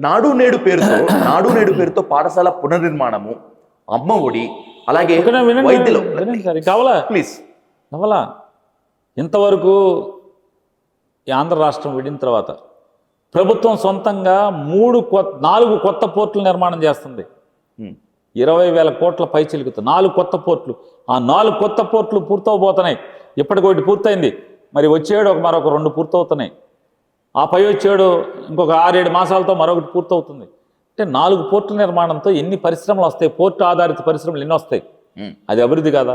నాడు నేడు పేరుతో నాడు నేడు పేరుతో పాఠశాల పునర్నిర్మాణము అమ్మ ఒడి అలాగే వైద్యులు. కావాలా? ప్లీజ్ కావాలా? ఇంతవరకు ఆంధ్ర రాష్ట్రం విడిన తర్వాత ప్రభుత్వం సొంతంగా మూడు కొత్త నాలుగు కొత్త పోర్టులు నిర్మాణం చేస్తుంది. ఇరవై వేల కోట్ల పై చిలుకుతూ నాలుగు కొత్త పోర్టులు. ఆ నాలుగు కొత్త పోర్టులు పూర్తవబోతున్నాయి. ఇప్పటికొకటి పూర్తయింది. మరి వచ్చేడు ఒక మరొక రెండు పూర్తవుతున్నాయి. ఆ పై వచ్చేడు ఇంకొక ఆరేడు మాసాలతో మరొకటి పూర్తవుతుంది. అంటే నాలుగు పోర్టుల నిర్మాణంతో ఎన్ని పరిశ్రమలు వస్తాయి? పోర్టు ఆధారిత పరిశ్రమలు ఎన్ని వస్తాయి? అది అభివృద్ధి కాదా?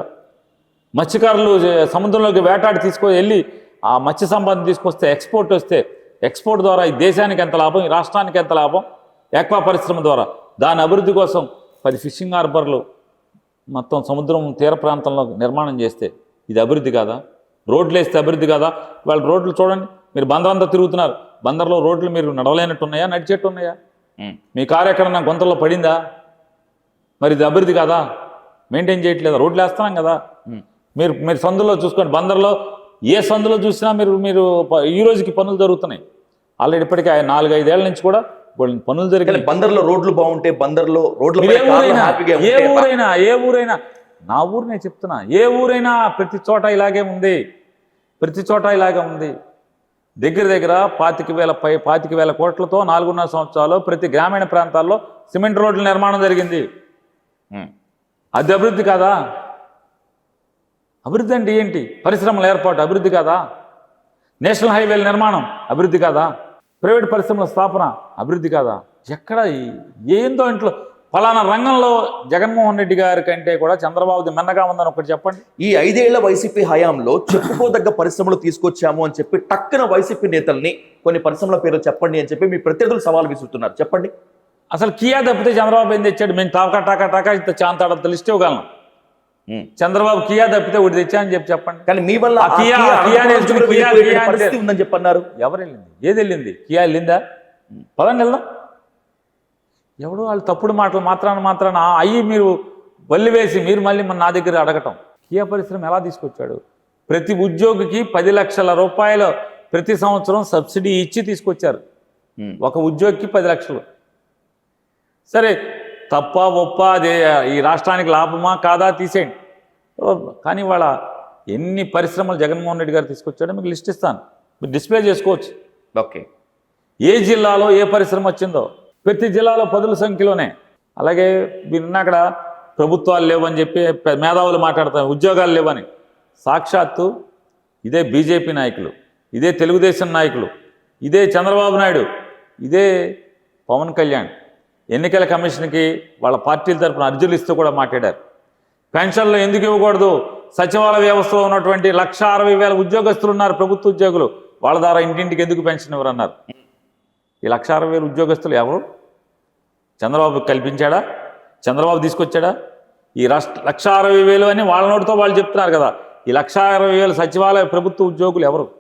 మత్స్యకారులు సముద్రంలోకి వేటాడి తీసుకొని వెళ్ళి ఆ మత్స్య సంపద తీసుకొస్తే ఎక్స్పోర్ట్ వస్తే ఎక్స్పోర్ట్ ద్వారా ఈ దేశానికి ఎంత లాభం ఈ రాష్ట్రానికి ఎంత లాభం? ఏక్వా పరిశ్రమ ద్వారా. దాని అభివృద్ధి కోసం పది ఫిషింగ్ హార్బర్లు మొత్తం సముద్రం తీర ప్రాంతంలో నిర్మాణం చేస్తే ఇది అభివృద్ధి కాదా? రోడ్లు వేస్తే అభివృద్ధి కాదా? వాళ్ళ రోడ్లు చూడండి. మీరు బందర్ అంతా తిరుగుతున్నారు. బందర్లో రోడ్లు మీరు నడవలేనట్టు ఉన్నాయా నడిచేట్టు ఉన్నాయా మీ కారు ఎక్కడన్నా గుంతల్లో పడిందా? మరి ఇది అభివృద్ధి కాదా? మెయింటైన్ చేయట్లేదా? రోడ్లు వేస్తున్నాం కదా. మీరు మీరు సందులో చూసుకోండి. బందర్లో ఏ సందులో చూసినా మీరు మీరు ఈ రోజుకి పనులు జరుగుతున్నాయి. ఆల్రెడీ ఇప్పటికే ఆ నాలుగు ఐదేళ్ళ నుంచి కూడా పనులు కానీ జరిగినాయి. బందర్లో రోడ్లు బాగుంటే బందర్లో రోడ్ల ఏ ఊరైనా ఏ ఊరైనా ఏ ఊరైనా నా ఊరు నేను చెప్తున్నా ఏ ఊరైనా ప్రతి చోట ఇలాగే ఉంది. ప్రతి చోట ఇలాగే ఉంది. దగ్గర దగ్గర పాతిక వేల పై పాతిక వేల కోట్లతో నాలుగున్నర సంవత్సరాలు ప్రతి గ్రామీణ ప్రాంతాల్లో సిమెంట్ రోడ్ల నిర్మాణం జరిగింది. అది అభివృద్ధి కాదా? అభివృద్ధి అంటే ఏంటి? పరిశ్రమల ఏర్పాటు అభివృద్ధి కాదా? నేషనల్ హైవేల నిర్మాణం అభివృద్ధి కాదా? ప్రైవేట్ పరిశ్రమల స్థాపన అభివృద్ధి కాదా? ఎక్కడ ఏందో ఇంట్లో ఫలానా రంగంలో జగన్మోహన్ రెడ్డి గారి కంటే కూడా చంద్రబాబుది మెన్నగా ఉందని ఒకటి చెప్పండి. ఈ ఐదేళ్ళ వైసీపీ హయాంలో చెప్పుకోదగ్గ పరిశ్రమలు తీసుకొచ్చాము అని చెప్పి టక్కున వైసీపీ నేతల్ని కొన్ని పరిశ్రమల పేర్లు చెప్పండి అని చెప్పి మీ ప్రత్యర్థులు సవాల్ విసురుతున్నారు. చెప్పండి. అసలు కియా తప్పితే చంద్రబాబు ఏం తెచ్చాడు? మేము టాకా టాకా టాకా ఇంత చాంతాడంత లిస్ట్ ఇవ్వగలను. చంద్రబాబు కియా తప్పితే ఒకటి తెచ్చా అని చెప్పి చెప్పండి. కానీ మీ వల్ల ఉందని చెప్పన్నారు. ఎవరు వెళ్ళింది? ఏది వెళ్ళింది? కియా వెళ్ళిందా? పదండి వెళ్దాం. ఎవడు వాళ్ళు తప్పుడు మాటలు మాత్రాన మాత్రాన అయ్యి మీరు వల్లి వేసి మీరు మళ్ళీ మన నా దగ్గర అడగటం. కియా పరిశ్రమ ఎలా తీసుకొచ్చాడు? ప్రతి ఉద్యోగికి పది లక్షల రూపాయలు ప్రతి సంవత్సరం సబ్సిడీ ఇచ్చి తీసుకొచ్చారు. ఒక ఉద్యోగికి పది లక్షలు. సరే తప్ప ఒప్ప అదే ఈ రాష్ట్రానికి లాభమా కాదా తీసేయండి. కానీ వాళ్ళ ఎన్ని పరిశ్రమలు జగన్మోహన్ రెడ్డి గారు తీసుకొచ్చాడో మీకు లిస్ట్ ఇస్తాను. మీరు డిస్ప్లే చేసుకోవచ్చు. ఓకే. ఏ జిల్లాలో ఏ పరిశ్రమ వచ్చిందో. ప్రతి జిల్లాలో పదుల సంఖ్యలోనే. అలాగే మీరు అక్కడ ప్రభుత్వాలు లేవని చెప్పి మేధావులు మాట్లాడతారు ఉద్యోగాలు లేవని. సాక్షాత్తు ఇదే బీజేపీ నాయకులు ఇదే తెలుగుదేశం నాయకులు ఇదే చంద్రబాబు నాయుడు ఇదే పవన్ కళ్యాణ్. ఎన్నికల కమిషన్కి వాళ్ళ పార్టీల తరఫున అర్జీలు ఇస్తూ కూడా మాట్లాడారు. పెన్షన్లు ఎందుకు ఇవ్వకూడదు? సచివాలయ వ్యవస్థలో ఉన్నటువంటి లక్ష అరవై వేల ఉద్యోగస్తులు ఉన్నారు ప్రభుత్వ ఉద్యోగులు. వాళ్ళ ద్వారా ఇంటింటికి ఎందుకు పెన్షన్ ఇవ్వరన్నారు? ఈ లక్ష అరవై వేలు ఉద్యోగస్తులు ఎవరు? చంద్రబాబు కల్పించాడా? చంద్రబాబు తీసుకొచ్చాడా? ఈ రాష్ట్ర లక్ష అరవై వేలు అని వాళ్ళ నోటితో వాళ్ళు చెప్తున్నారు కదా. ఈ లక్ష అరవై వేలు సచివాలయ ప్రభుత్వ ఉద్యోగులు ఎవరు?